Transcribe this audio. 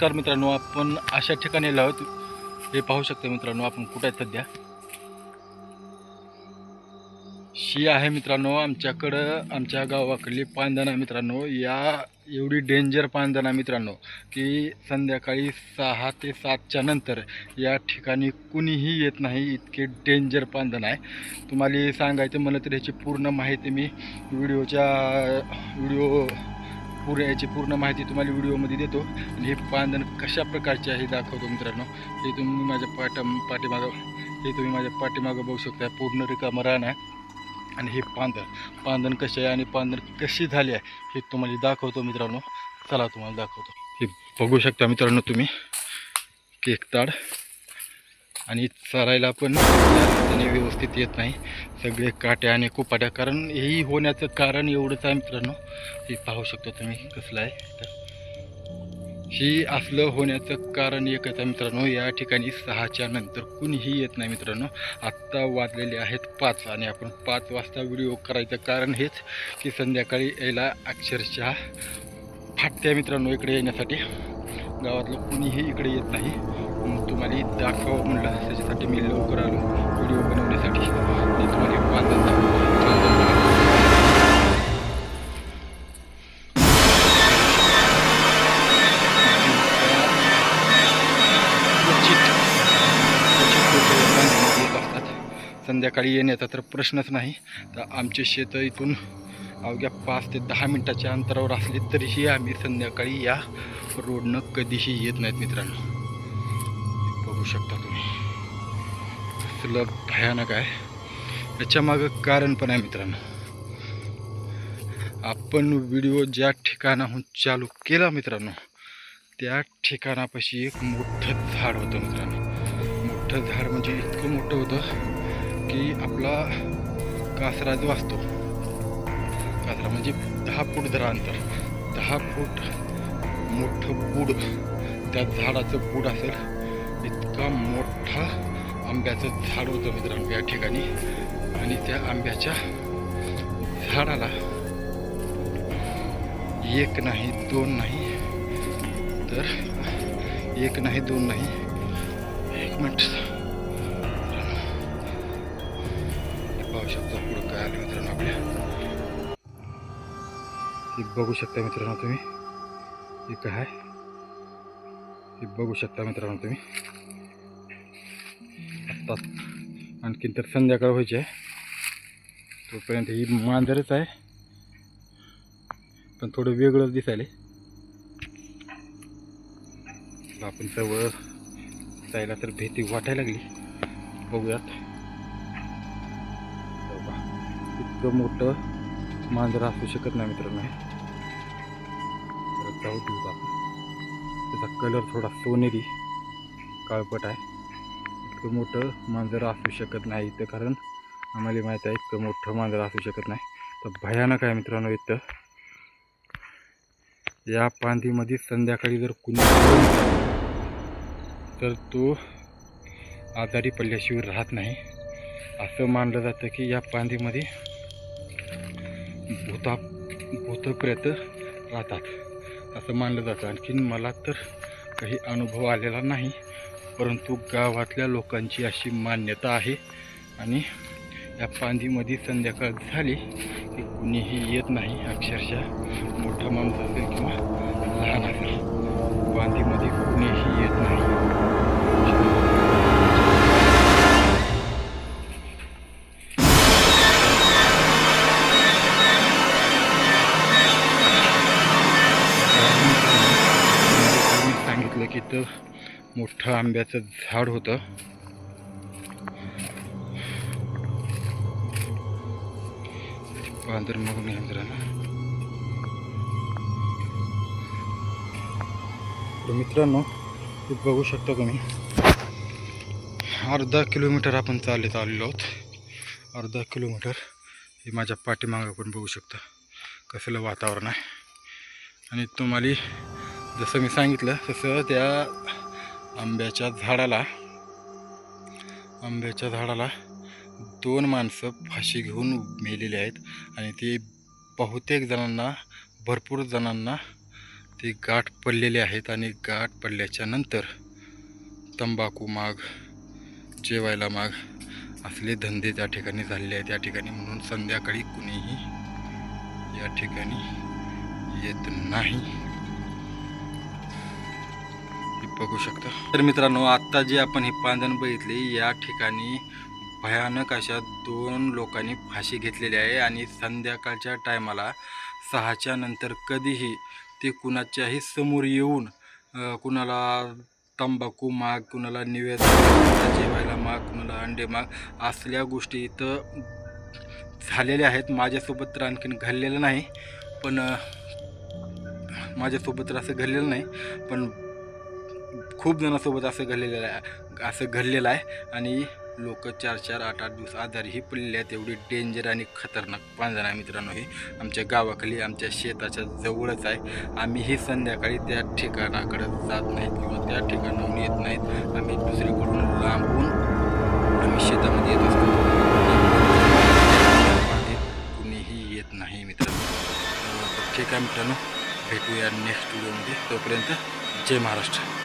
नमस्कार मित्रांनो आपण अशा ठिकाणी आलो आहोत. हे पाहू शकता मित्रांनो आपण कुठे आहेत सध्या? शी आहे मित्रांनो आमच्याकडं आमच्या गावाकडली पांदणा मित्रांनो. या एवढी डेंजर पांदणा मित्रांनो की संध्याकाळी सहा ते सातच्या नंतर या ठिकाणी कुणीही येत नाही इतके डेंजर पांदण आहे. तुम्हाला सांगायचं म्हणलं तर याची पूर्ण माहिती मी व्हिडिओच्या व्हिडिओ पूर्ण याची पूर्ण माहिती तुम्हाला व्हिडिओमध्ये देतो. आणि हे पांदण कशा प्रकारचे आहे दाखवतो मित्रांनो. हे तुम्ही माझ्या पाठा पाठीमागं हे तुम्ही माझ्या पाठीमागं बघू शकता. पूर्ण रिकामं रान आहे. आणि हे पांदण पांदण कसे आहे आणि पांदण कशी झाली आहे हे तुम्हाला दाखवतो मित्रांनो. चला तुम्हाला दाखवतो. हे बघू शकता मित्रांनो तुम्ही. केक ताड. आणि चरायला पण त्याने व्यवस्थित येत नाही. सगळे काट्या आणि कुपाट्या कारण हेही होण्याचं कारण एवढंच आहे मित्रांनो. हे पाहू शकतो तुम्ही कसलं आहे. तर ही असलं होण्याचं कारण एकच आहे मित्रांनो. या ठिकाणी सहाच्या नंतर कुणीही येत नाही मित्रांनो. आत्ता वाजलेले आहेत पाच आणि आपण पाच वाजता व्हिडिओ करायचं कारण हेच की संध्याकाळी यायला अक्षरशः फाटत्या मित्रांनो इकडे येण्यासाठी. गावातलं कुणीही इकडे येत नाही. मग तुम्हाला दाखवावं म्हणलं त्याच्यासाठी मी लवकर आलो. व्हिडिओ बनवण्यासाठी. तुम्हाला एक क्वचित क्वचित येत असतात संध्याकाळी येण्याचा तर प्रश्नच नाही. तर आमचे शेत इथून अवघ्या पाच ते दहा मिनटाच्या अंतरावर असले तरीही आम्ही संध्याकाळी या रोडनं कधीही येत नाहीत मित्रांनो. बघू शकता तुम्ही. सुलभ भयानक आहे. याच्यामागं कारण पण आहे मित्रांनो. आपण व्हिडिओ ज्या ठिकाणाहून चालू केला मित्रांनो त्या ठिकाणापाशी एक मोठं झाड होतं मित्रांनो. मोठं झाड म्हणजे इतकं मोठं होतं की आपला कासरा जो असतो कासरा म्हणजे दहा फूट धरा अंतर दहा फूट मोठं बूड त्या झाडाचं बूड असेल इतका मोठा आंब्याचं झाड होतं मित्रांनो या ठिकाणी. आणि त्या आंब्याच्या झाडाला एक नाही दोन नाही. तर एक नाही दोन नाही. एक मिनिट. पाहू शकता पुढं काय आलं मित्रांनो आपल्या. हे बघू शकता मित्रांनो तुम्ही. हे काय? आहे? हे बघू शकता मित्रांनो तुम्ही. आत्ताच आणखीन तर संध्याकाळ व्हायची आहे. तोपर्यंत ही मांजरच आहे. पण थोडं वेगळंच दिसायले आपण जवळ जायला तर भीती वाटायला लागली. बघूयात. इतकं मोठं मांजर असू शकत नाही मित्रांनो परत जाऊ देऊ आपण. त्याचा कलर थोडा सोनेरी काळपट आहे. इतकं मोठं मांजर असू शकत नाही इथं कारण आम्हाला माहीत आहे इतकं मोठं मांजर असू शकत नाही. तर भयानक आहे मित्रांनो इथं. या पांदीमध्ये संध्याकाळी जर कुणी तर तो आजारी पडल्याशिवाय राहत नाही. असं मानलं जातं की या पांदीमध्ये भूता भूतप्रेत राहतात. असं मानलं जातं. आणखीन मला तर काही अनुभव आलेला नाही परंतु गावातल्या लोकांची अशी मान्यता आहे. आणि या पांदीमध्ये संध्याकाळ झाली की कुणीही येत नाही अक्षरशः मोठा माणूस असेल किंवा लहान असेल पांदीमध्ये कुणीही येत नाही. एक इथं मोठं आंब्याचं झाड होतं. बांधर मग मित्रांनो. मित्रांनो हे बघू शकता तुम्ही. अर्धा किलोमीटर आपण चालत आलेलो आहोत. अर्धा किलोमीटर हे माझ्या पाठीमागं पण बघू शकता कसलं वातावरण आहे. आणि तुम्हाला जसं मी सांगितलं तसं त्या आंब्याच्या झाडाला आंब्याच्या झाडाला दोन माणसं फाशी घेऊन मेलेली आहेत आणि ते बहुतेक जणांना भरपूर जणांना ते गाठ पडलेले आहेत आणि गाठ पडल्याच्या नंतर तंबाखू माग जेवायला माग असले धंदे त्या ठिकाणी झालेले आहेत. त्या ठिकाणी म्हणून संध्याकाळी कुणीही या ठिकाणी येत नाही. बघू शकता. तर मित्रांनो आत्ता जे आपण ही पांदण बघितली या ठिकाणी भयानक अशा दोन लोकांनी फाशी घेतलेली आहे आणि संध्याकाळच्या टायमाला सहाच्या नंतर कधीही ते कुणाच्याही समोर येऊन कुणाला तंबाखू माग कुणाला निवेदन जेवायला माग कुणाला अंडे माग असल्या गोष्टी इथं झालेल्या आहेत. माझ्यासोबत तर आणखीन घडलेलं नाही पण माझ्यासोबत तर असं घडलेलं नाही पण खूप जणांसोबत असं घडलेलं आहे असं घडलेलं आहे. आणि लोक चार चार आठ आठ दिवस आजारीही पडलेले आहेत. एवढी डेंजर आणि खतरनाक पांजण आहे मित्रांनो हे. आमच्या गावाखाली आमच्या शेताच्या जवळच आहे. आम्हीही संध्याकाळी त्या ठिकाणाकडे जात नाहीत किंवा त्या ठिकाणाहून येत नाहीत. आम्ही दुसरीकडून लांबून आम्ही शेतामध्ये येत असतो. कुणीही येत नाही मित्रांनो. ठीक आहे मित्रांनो भेटूया नेक्स्ट व्हिडिओमध्ये तोपर्यंत जय महाराष्ट्र.